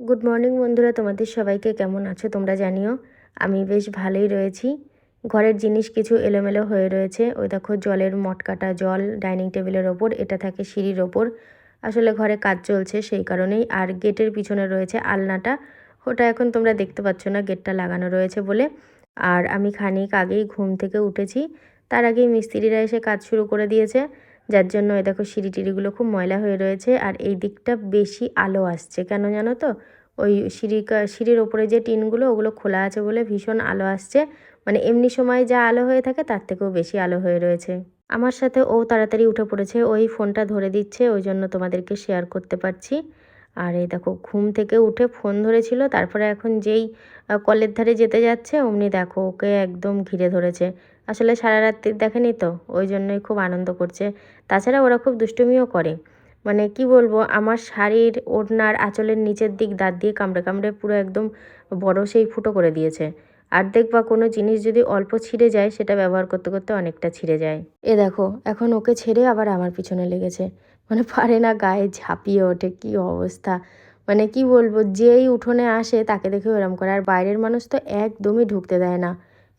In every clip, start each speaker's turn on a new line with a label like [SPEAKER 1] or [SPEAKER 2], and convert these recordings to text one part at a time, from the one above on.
[SPEAKER 1] Good morning বন্ধুরা। তোমাদের সবাইকে কেমন আছো তোমরা জানিও? আমি বেশ ভালোই রয়েছি। ঘরের জিনিস কিছু এলোমেলো হয়ে রয়েছে। ওই দেখো, জলের মটকাটা জল, ডাইনিং টেবিলের ওপর, এটা থাকে সিঁড়ির ওপর। আসলে ঘরে কাজ চলছে সেই কারণেই। আর গেটের পিছনে রয়েছে আলনাটা। ওটা এখন তোমরা দেখতে পাচ্ছ না, গেটটা লাগানো রয়েছে বলে। আর আমি খানিক আগেই ঘুম থেকে উঠেছি। তার আগেই মিস্ত্রিরা এসে কাজ শুরু করে দিয়েছে। যার জন্য এই দেখো সিঁড়ি টিড়িগুলো খুব ময়লা হয়ে রয়েছে আর এই দিকটা বেশি আলো আসছে। কেন জানো তো? ওই সিঁড়ি সিঁড়ির ওপরে যে টিনগুলো, ওগুলো খোলা আছে বলে ভীষণ আলো আসছে। মানে এমনি সময় যা আলো হয়ে থাকে তার থেকেও বেশি আলো হয়ে রয়েছে। আমার সাথে ও তাড়াতাড়ি উঠে পড়েছে, ওই ফোনটা ধরে দিচ্ছে, ওই জন্য তোমাদেরকে শেয়ার করতে পারছি। আর এই দেখো, ঘুম থেকে উঠে ফোন ধরেছিল, তারপরে এখন যেই কলের ধারে যেতে যাচ্ছে, অমনি দেখো ওকে একদম ঘিরে ধরেছে। আসলে সারা রাত্রি দেখেনি তো, ওই জন্যই খুব আনন্দ করছে। তাছাড়া ওরা খুব দুষ্টুমিও করে। মানে কি বলব, আমার শাড়ির ওড়নার আঁচলের নিচের দিক, দাঁত দিয়ে কামড়ে কামড়ে পুরো একদম বড় সেই ফুটো করে দিয়েছে। আর দেখবা, কোনো জিনিস যদি অল্প ছিঁড়ে যায়, সেটা ব্যবহার করতে করতে অনেকটা ছিঁড়ে যায়। এ দেখো, এখন ওকে ছেড়ে আবার আমার পিছনে লেগেছে। মানে পারে না, গায়ে ঝাঁপিয়ে ওঠে, কি অবস্থা। মানে কি বলব, যেই উঠোনে আসে, তাকে দেখে ওরম করে। আর বাইরের মানুষ তো একদমই ঢুকতে দেয় না।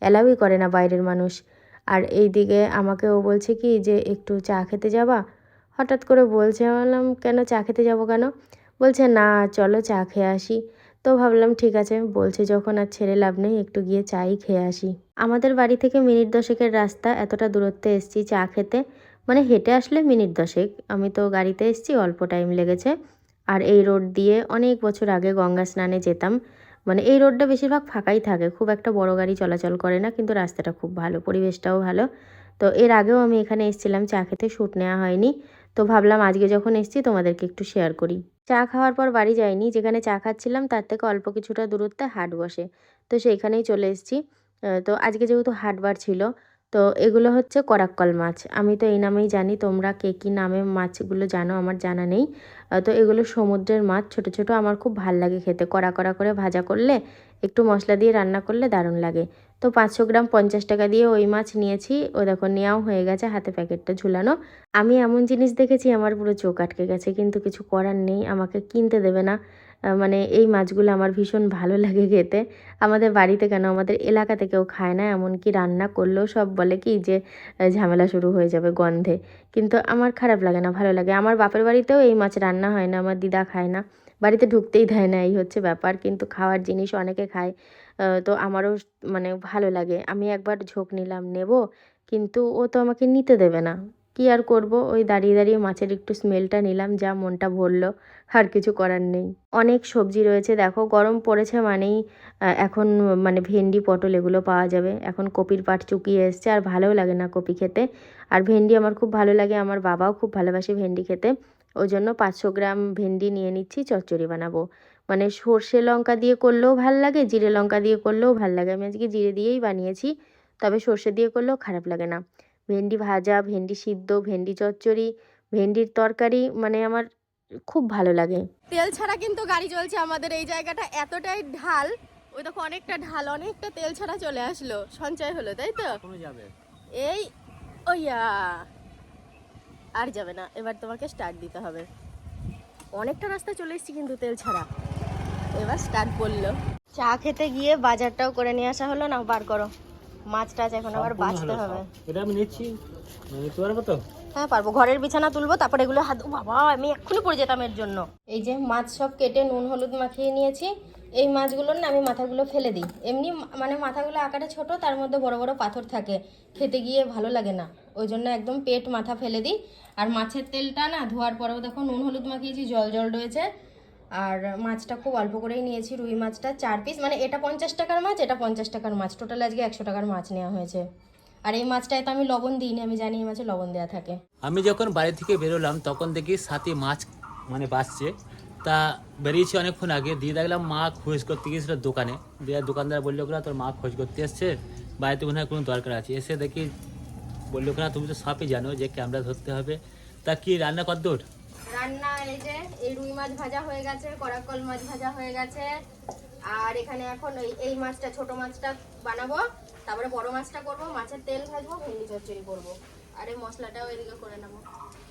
[SPEAKER 1] অ্যালাউই করে না বাইরের মানুষ। আর এই দিকে আমাকে ও বলছে কি যে, একটু চা খেতে যাবা? হঠাৎ করে বলছে বললাম, কেন চা খেতে যাব কেন? বলছে, না, চলো চা খেয়ে আসি। তো ভাবলাম, ঠিক আছে। বলছে, যখন আর ছেড়ে লাভ নেই, একটু গিয়ে চাই খেয়ে আসি। আমাদের বাড়ি থেকে মিনিট দশেকের রাস্তা এতটা দূরত্বে এসছি চা খেতে। মানে হেঁটে আসলে মিনিট দশেক। আমি তো গাড়িতে এসছি, অল্প টাইম লেগেছে। আর এই রোড দিয়ে অনেক বছর আগে গঙ্গা স্নানে যেতাম। মানে এই রোডটা বেশিরভাগ ফাঁকাই থাকে। খুব একটা বড় গাড়ি চলাচল করে না, কিন্তু রাস্তাটা খুব ভালো, পরিবেশটাও ভালো। তো এর আগেও আমি এখানে এসেছিলাম, চা খেতে শ্যুট নেওয়া হয়নি। তো ভাবলাম আজকে যখন এসছি তোমাদেরকে একটু শেয়ার করি। চা খাওয়ার পর বাড়ি যাইনি, যেখানে চা খাচ্ছিলাম তার থেকে অল্প কিছুটা দূরত্বে হাট বসে। তো সেইখানেই চলে এসেছি। তো আজকে যেহেতু হাটবার ছিল তো এগুলো হচ্ছে করাক্কল মাছ। আমি তো এই নামেই জানি, তোমরা কে কী নামে মাছগুলো জানো আমার জানা নেই। তো এগুলো সমুদ্রের মাছ, ছোট ছোট, আমার খুব ভালো লাগে খেতে। কড়া কড়া করে ভাজা করলে, একটু মশলা দিয়ে রান্না করলে দারুণ লাগে। তো পাঁচশো গ্রাম পঞ্চাশ টাকা দিয়ে ওই মাছ নিয়েছি। ও দেখো, নেওয়াও হয়ে গেছে, হাতে প্যাকেটটা ঝুলানো। আমি এমন জিনিস দেখেছি, আমার পুরো চোখ আটকে গেছে, কিন্তু কিছু করার নেই, আমাকে কিনতে দেবে না। মানে এই মাছগুলো আমার ভীষণ ভালো লাগে খেতে। আমাদের বাড়িতে কেন, আমাদের এলাকাতে কেউ খায় না, এমনকি রান্না করলেও সব বলে কি যে ঝামেলা শুরু হয়ে যাবে গন্ধে। কিন্তু আমার খারাপ লাগে না, ভালো লাগে। আমার বাপের বাড়িতেও এই মাছ রান্না হয় না, আমার দিদা খায় না। বাড়িতে ঢুকতেই দেয় না, এই হচ্ছে ব্যাপার। কিন্তু খাওয়ার জিনিস অনেকে খায়। তো আমারও মানে ভালো লাগে। আমি একবার ঝোঁক নিলাম, নেব, কিন্তু ও তো আমাকে নিতে দেবে না। কি আর করব? ওই দাঁড়িয়ে দাঁড়িয়ে মাছের একটু স্মেলটা নিলাম, যা মনটা ভরলো, আর কিছু করার নেই। অনেক সবজি রয়েছে, দেখো, গরম পড়েছে মানেই এখন মানে ভেন্ডি, পটল এগুলো পাওয়া যাবে। এখন কপির পাট চুকিয়ে এসছে, আর ভালোও লাগে না কপি খেতে। আর ভেন্ডি আমার খুব ভালো লাগে, আমার বাবাও খুব ভালোবাসে ভেন্ডি খেতে। ওই জন্য পাঁচশো গ্রাম ভেন্ডি নিয়ে নিচ্ছি, চচ্চড়ি বানাবো। মানে সর্ষে লঙ্কা দিয়ে করলেও ভালো লাগে জিরে লঙ্কা দিয়ে করলেও ভালো লাগে। আমি আজকে জিরে দিয়েই বানিয়েছি তবে সর্ষে দিয়ে করলেও খারাপ লাগে না। ভেন্ডি ভাজা ভেন্ডি সিদ্ধ ভেন্ডি চচ্চড়ি ভেন্ডির তরকারি মানে আমার খুব ভালো লাগে।
[SPEAKER 2] তেল ছাড়া কিন্তু গাড়ি চলছে আমাদের এই জায়গাটা এতটাই ঢাল ওই দেখো অনেকটা ঢাল অনেকটা তেল ছাড়া চলে আসলো। সঞ্চয় হলো তাই তো? এই ওইয়া। আর যাবে না এবার তোমাকে স্টার্ট দিতে হবে। অনেকটা রাস্তা চলে এসেছি কিন্তু তেল ছাড়া। এবার স্টার্ট করল। চা খেতে গিয়ে বাজারটাও করে নিয়ে আসা হলো না বার করো। মাছ টাছ এখন আবার বাঁচতে হবে।
[SPEAKER 3] এটা আমি নিচ্ছি। নিতে পারব তো
[SPEAKER 2] হ্যাঁ পারব। ঘরের বিছানা তুলবো তারপর এগুলো হাত বাবা আমি এক্ষুনি পড়ে যেতাম এর জন্য। এই যে মাছ সব কেটে নুন হলুদ মাখিয়ে নিয়েছি। এই মাছগুলোর না আমি মাথাগুলো ফেলে দিই। এমনি মা- মানে মাথাগুলো আকারে ছোট তার মধ্যে বড় বড় পাথর থাকে। খেতে গিয়ে ভালো লাগে না। ওই জন্য একদম পেট মাথা ফেলে দিই। আর মাছের তেলটা না ধোয়ার পরেও দেখো নুন হলুদ মাখিয়েছি জল জল রয়েছে। আর মাছটা খুব অল্প করেই নিয়েছি, রুই মাছটা চার পিস মানে এটা পঞ্চাশ টাকার মাছ, এটা পঞ্চাশ টাকার মাছ। টোটাল আজকে একশো টাকার মাছ নেওয়া হয়েছে। আর এই মাছটায় তো আমি লবণ দিইনি, আমি জানি এই মাছে লবণ দেওয়া থাকে।
[SPEAKER 3] আমি যখন বাড়ি থেকে বেরোলাম, তখন দেখি সাথে মাছ মানে বাঁচছে। তা বেরিয়েছি অনেকক্ষণ আগে, দিয়ে দেখলাম মা খোঁজ করতে গিয়েছিল দোকানে। দিয়ে দোকানদার বলল কিনা তোর মা খোঁজ করতে এসছে? বাড়িতে মনে হয় কোনো দরকার আছে? এসে দেখি বলল কিনা তুমি তো সবই জানো যে ক্যামেরা ধরতে হবে। তা কি রান্না কদ্দূর
[SPEAKER 2] রান্না এই যে এই রুই মাছ ভাজা হয়ে গেছে করাকল মাছ ভাজা হয়ে গেছে। আর এখানে এখন এই এই মাছটা ছোট মাছটা বানাবো। তারপরে বড় মাছটা করব মাছের তেল ভাজবো ভেন্ডি চচ্চড়ি করব। আর এই মশলাটাও এদিকে করে নেব।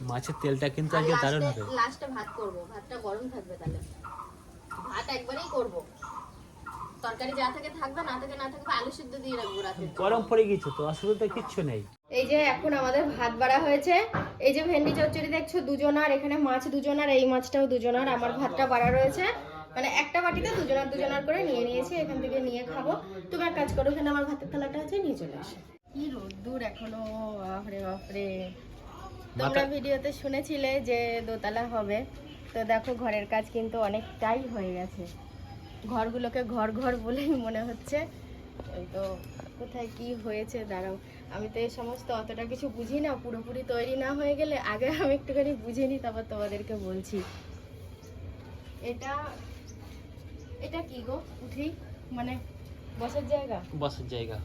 [SPEAKER 3] মাছের তেলটা কিন্তু আজকে দারুণ হবে।
[SPEAKER 2] লাস্টে ভাত করব। ভাতটা গরম থাকবে তাহলে।
[SPEAKER 1] ভাত একবারেই করব। তরকারি যা থেকে থাকবে না থেকে না থাকবে আলু সিদ্ধ দিয়ে রাখব রাতে
[SPEAKER 3] গরম পড়ে গেছে তো অসুবিধা কিচ্ছু নেই।
[SPEAKER 1] এই যে এখন আমাদের ভাত বাড়া হয়েছে। এই যে ভেন্ডি চচ্চড়ি দেখছ দুজনার এখানে মাছ দুজনার এই মাছটাও দুজনার আমার ভাতটা বাড়া রয়েছে। মানে একটা বাটিতে দুজনার দুজনার করে নিয়ে নিয়েছি এখান থেকে নিয়ে খাব। তুমি এক কাজ করো এখানে আমার ভাতের থালাটা আছে নিয়ে চলে আসো কি রোদ্দুর এখনও বাপরে বাপরে। তোমরা ভিডিওতে শুনেছিলে যে দোতলা হবে। তো দেখো ঘরের কাজ কিন্তু অনেকটাই হয়ে গেছে। ঘরগুলোকে ঘর ঘর বলেই মনে হচ্ছে। তো কোথায় কি হয়েছে দাঁড়াও। আমি তো এই সমস্ত অতটা কিছু বুঝি না পুরোপুরি তৈরি না হয়ে গেলে আগে আমি একটুখানি বুঝে নিই তারপর তোমাদেরকে বলছি। এটা এটা কি গো? উঠেই মানে বসার জায়গা?
[SPEAKER 3] বসার জায়গা।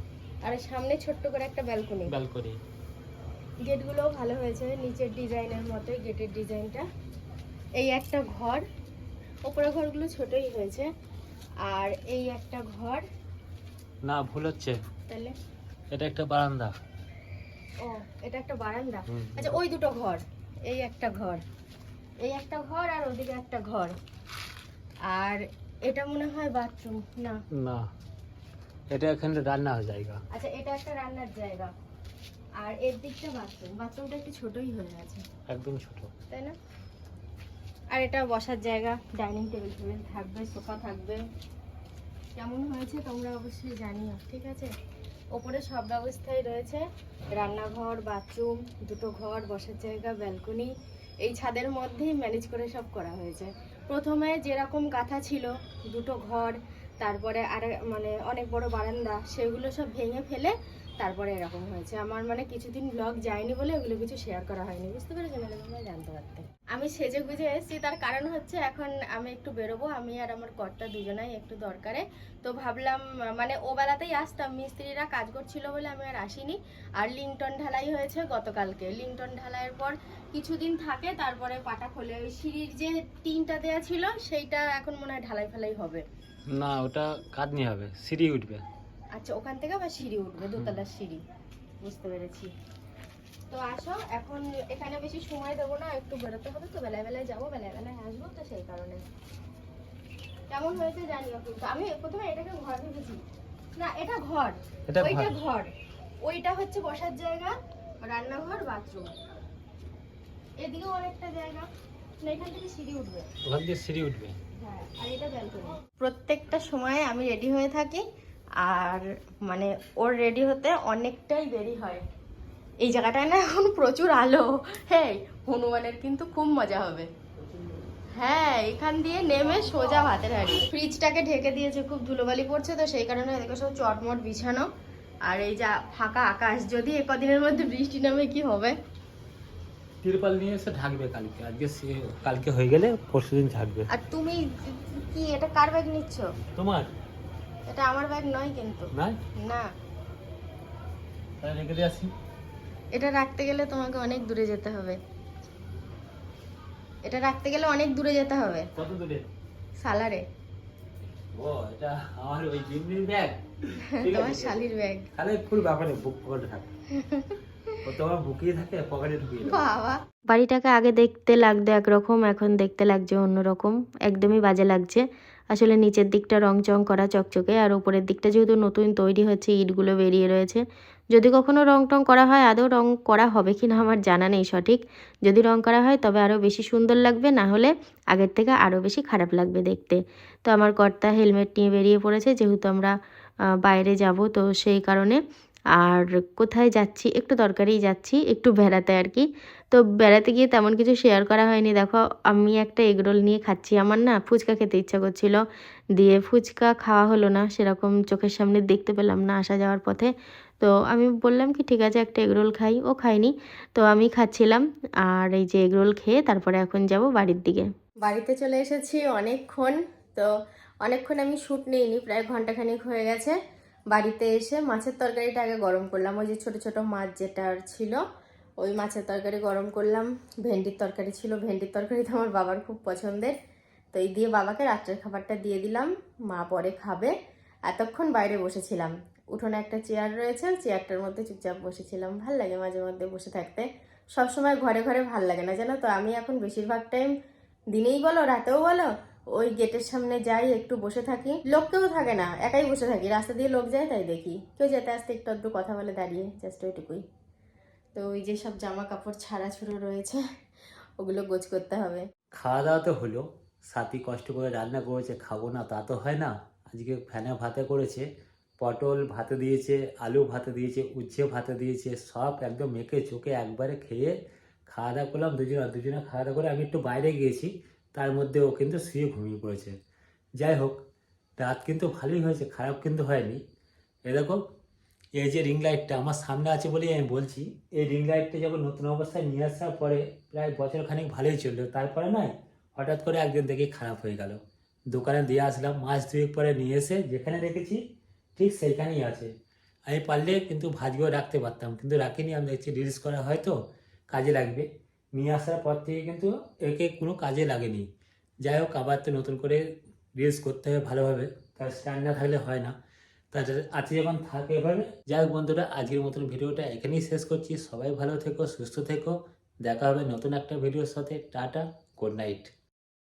[SPEAKER 1] আর সামনে ছোট্ট করে একটা ব্যালকনি।
[SPEAKER 3] ব্যালকনি।
[SPEAKER 1] গেটগুলোও ভালো হয়েছে নিচের ডিজাইনের মতো গেটের ডিজাইনটা। এই একটা ঘর ওপরে ঘরগুলো ছোটই হয়েছে। আর এই একটা ঘর।
[SPEAKER 3] না ভুল হচ্ছে।
[SPEAKER 1] তাহলে
[SPEAKER 3] এটা একটা বারান্দা।
[SPEAKER 1] ও এটা একটা বারান্দা? আচ্ছা ওই দুটো ঘর এই একটা ঘর এই একটা ঘর আর ওদিকে একটা ঘর। আর এটা মনে হয় বাথরুম না?
[SPEAKER 3] না এটা এখানে রান্নার জায়গা।
[SPEAKER 1] আচ্ছা এটা একটা রান্নার জায়গা। আর এর দিকটা বাথরুম বাথরুমটা একটু ছোটই হয়ে আছে।
[SPEAKER 3] একদম ছোট।
[SPEAKER 1] তাই না? আর এটা বসার জায়গা ডাইনিং টেবিল টেবিল থাকবে সোফা থাকবে। কেমন হয়েছে তোমরা অবশ্যই জানিও ঠিক আছে? ওপরে সব ব্যবস্থাই রয়েছে। রান্নাঘর, বাথরুম, দুটো ঘর, বসার জায়গা, ব্যালকনি, এই ছাদের মধ্যেই ম্যানেজ করে সব করা হয়েছে। প্রথমে যেরকম কাঁথা ছিল, দুটো ঘর, তারপরে আর মানে অনেক বড় বারান্দা, সেগুলো সব ভেঙে ফেলে তারপরে এরকম হয়েছে। আমার মানে কিছুদিন ব্লগ যায়নি বলে ওগুলো কিছু শেয়ার করা হয়নি। বুঝতে পেরেছ না তোমরা জানতে পারতে। আমি সেজে গুজে এসেছি। তার কারণ হচ্ছে এখন আমি একটু বেরোবো। আমি আর আমার কর্তা দুজনাই একটু দরকারে। তো ভাবলাম মানে ও বেলাতেই আসতাম। মিস্ত্রিরা কাজ করছিল বলে আমি আর আসিনি। আর লিংটন ঢালাই হয়েছে গতকালকে। লিংটন ঢালাইয়ের পর কিছুদিন থাকে। তারপরে পাটা খোলে। ওই সিঁড়ির যে টিনটা দেওয়া ছিল, সেইটা এখন মনে হয় ঢালাই ফালাই হবে।
[SPEAKER 3] না, ওটা কাঁদনি হবে। সিঁড়ি উঠবে।
[SPEAKER 1] আচ্ছা ওখান থেকে আবার সিঁড়ি উঠবে দোতলার সিঁড়ি। বুঝতে পেরেছি। তো আসো এখন এখানে বেশি সময় দেবো না একটু বেরোতে হবে তো বেলায় বেলায় যাব বেলায় বেলায় আসব তো সেই কারণে। কেমন হয়েছে জানিও কিন্তু আমি প্রথমে এটাকে ঘর ভেবেছি। না এটা ঘর ওইটা ঘর। ওইটা হচ্ছে বসার জায়গা রান্নাঘর বাথরুম। এদিকেও অনেকটা জায়গা না এখান থেকে সিঁড়ি উঠবে। হ্যাঁ আর এটা প্রত্যেকটা সময় আমি রেডি হয়ে থাকি আর মানে ওর রেডি হতে অনেকটাই দেরি হয়। এই জায়গাটায় না এখন প্রচুর আলো। হ্যাঁ হনুমানের কিন্তু খুব মজা হবে। হ্যাঁ এখান দিয়ে নেমে সোজা ভাতের হাড়ি। ফ্রিজটাকে ঢেকে দিয়েছে খুব ধুলোবালি পড়ছে তো সেই কারণে এদিকে সব চটমট বিছানো। আর এই যা ফাঁকা আকাশ যদি এ কদিনের মধ্যে বৃষ্টি নামে কি হবে?
[SPEAKER 3] তিরপাল নিয়ে এসে ঢাকবে কালকে। আজকে কালকে হয়ে গেলে পরশু দিন ঢাকবে
[SPEAKER 1] আর তুমি কি এটা কার ব্যাগ নিচ্ছ?
[SPEAKER 3] তোমার?
[SPEAKER 1] এটা আমার ব্যাগ নয় কিন্তু।
[SPEAKER 3] না।
[SPEAKER 1] না
[SPEAKER 3] রেখে দিয়ে আসি।
[SPEAKER 1] এটা রাখতে গেলে তোমাকে অনেক দূরে যেতে হবে। এটা রাখতে গেলে অনেক দূরে যেতে হবে।
[SPEAKER 3] কত দূরে?
[SPEAKER 1] সালারে।
[SPEAKER 3] ও এটা আমার ওই জিমনির ব্যাগ
[SPEAKER 1] তোমার শালির ব্যাগ
[SPEAKER 3] তাহলে ফুল ব্যাপারে বুক পকেটে থাকে। ও তোমার থাকে পকেটে ঢুকিয়ে
[SPEAKER 1] বাবা।
[SPEAKER 4] বাড়িটাকে আগে দেখতে লাগতো একরকম এখন দেখতে লাগছে অন্যরকম। একদমই বাজে লাগছে। আসলে নিচের দিকটা রং চং করা চকচকে, আর উপরের দিকটা যেহেতু নতুন তৈরি হচ্ছে, ইটগুলো বেরিয়ে রয়েছে। যদি কখনো রং টং করা হয়, আদৌ রং করা হবে কি না আমার জানা নেই সঠিক। যদি রং করা হয়, তবে আরও বেশি সুন্দর লাগবে, না হলে আগের থেকে আরও বেশি খারাপ লাগবে দেখতে। তো আমার কর্তা হেলমেট নিয়ে বেরিয়ে পড়েছে, যেহেতু আমরা বাইরে যাব, তো সেই কারণে আর কোথায় যাচ্ছি? একটু দরকারেই যাচ্ছি, একটু বেড়াতে আর কি। তো বেড়াতে গিয়ে তেমন কিছু শেয়ার করা হয়নি। দেখো, আমি একটা এগরোল নিয়ে খাচ্ছি। আমার না ফুচকা খেতে ইচ্ছা করছিল। দিয়ে ফুচকা খাওয়া হলো না, সেরকম চোখের সামনে দেখতে পেলাম না আসা যাওয়ার পথে। তো আমি বললাম কি, ঠিক আছে, একটা এগরোল খাই। ও খাইনি তো আমি খাচ্ছিলাম। আর এই যে এগরোল খেয়ে তারপরে এখন যাব বাড়ির দিকে।
[SPEAKER 1] বাড়িতে চলে এসেছি অনেকক্ষণ। তো অনেকক্ষণ আমি শ্যুট নিইনি, প্রায় ঘন্টাখানেক হয়ে গেছে। বাড়িতে এসে মাছের তরকারিটা আগে গরম করলাম। ওই যে ছোট ছোট মাছ যেটা ছিল, ওই মাছের তরকারি গরম করলাম। ভেন্ডির তরকারি ছিল। ভেন্ডির তরকারি তো আমার বাবার খুব পছন্দের। তো এই দিয়ে বাবাকে রাত্রের খাবারটা দিয়ে দিলাম। মা পরে খাবে। এতক্ষণ বাইরে বসেছিলাম। উঠোনে একটা চেয়ার রয়েছে। চেয়ারটার মধ্যে চুপচাপ বসেছিলাম। ভালো লাগে মাঝে মধ্যে বসে থাকতে। সবসময় ঘরে ঘরে ভালো লাগে না, জানো তো? আমি এখন বেশিরভাগ টাইম দিনেই বলো, রাতেও বলো
[SPEAKER 2] ওই গেটের সামনে যাই, একটু বসে থাকি। লোক কেউ থাকে না, একাই বসে থাকি। রাস্তা দিয়ে লোক যায় তাই দেখি। কেউ যেতে আসতে একটু একটু কথা বলে দাঁড়িয়ে, জাস্ট ওইটুকুই। তো ওই যে সব জামা কাপড় ছাড়া ছুড়ো রয়েছে, ওগুলো গোছ করতে হবে।
[SPEAKER 3] খাওয়া দাওয়া তো হলো। সাথী কষ্ট করে রান্না করেছে, খাব না তা তো হয় না। আজকে ফ্যানে ভাতে করেছে, পটল ভাতে দিয়েছে, আলু ভাতে দিয়েছে, উচ্ছে ভাতে দিয়েছে, সব একদম মেখে চোখে একবারে খেয়ে খাওয়া দাওয়া করলাম দুজনে। দুজনে খাওয়া দাওয়া করে আমি একটু বাইরে গিয়েছি। তার মধ্যে ও কিন্তু শুয়ে ঘুমিয়ে পড়েছে। যাই হোক, রাত কিন্তু ভালোই হয়েছে, খারাপ কিন্তু হয়নি। এরকম এই যে রিং লাইটটা আমার সামনে আছে বলেই আমি বলছি, এই রিং লাইটটা যখন নতুন অবস্থায় নিয়ে আসার পরে প্রায় বছর খানিক ভালোই চলল। তারপরে নয়, হঠাৎ করে একদিন দেখি খারাপ হয়ে গেল। দোকানে দিয়ে আসলাম, মাস দুয়েক পরে নিয়ে এসে যেখানে রেখেছি, ঠিক সেইখানেই আছে। আমি পারলে কিন্তু ভাজকেও রাখতে পারতাম, কিন্তু রাখিনি, আমি দেখছি রিলিজ করা হয়তো কাজে লাগবে। নিয়ে আসার পর থেকে কিন্তু একে কোনো কাজে লাগেনি। যাই হোক, আবার তো নতুন করে রিলস করতে হবে ভালোভাবে। তার স্ট্যান্ড না থাকলে হয় না। তার আজকে যখন থাকে এভাবে। যাই হোক বন্ধুরা, আজকের মতন ভিডিওটা এখানেই শেষ করছি। সবাই ভালো থেকো, সুস্থ থেকো। দেখা হবে নতুন একটা ভিডিওর সাথে। Tata good night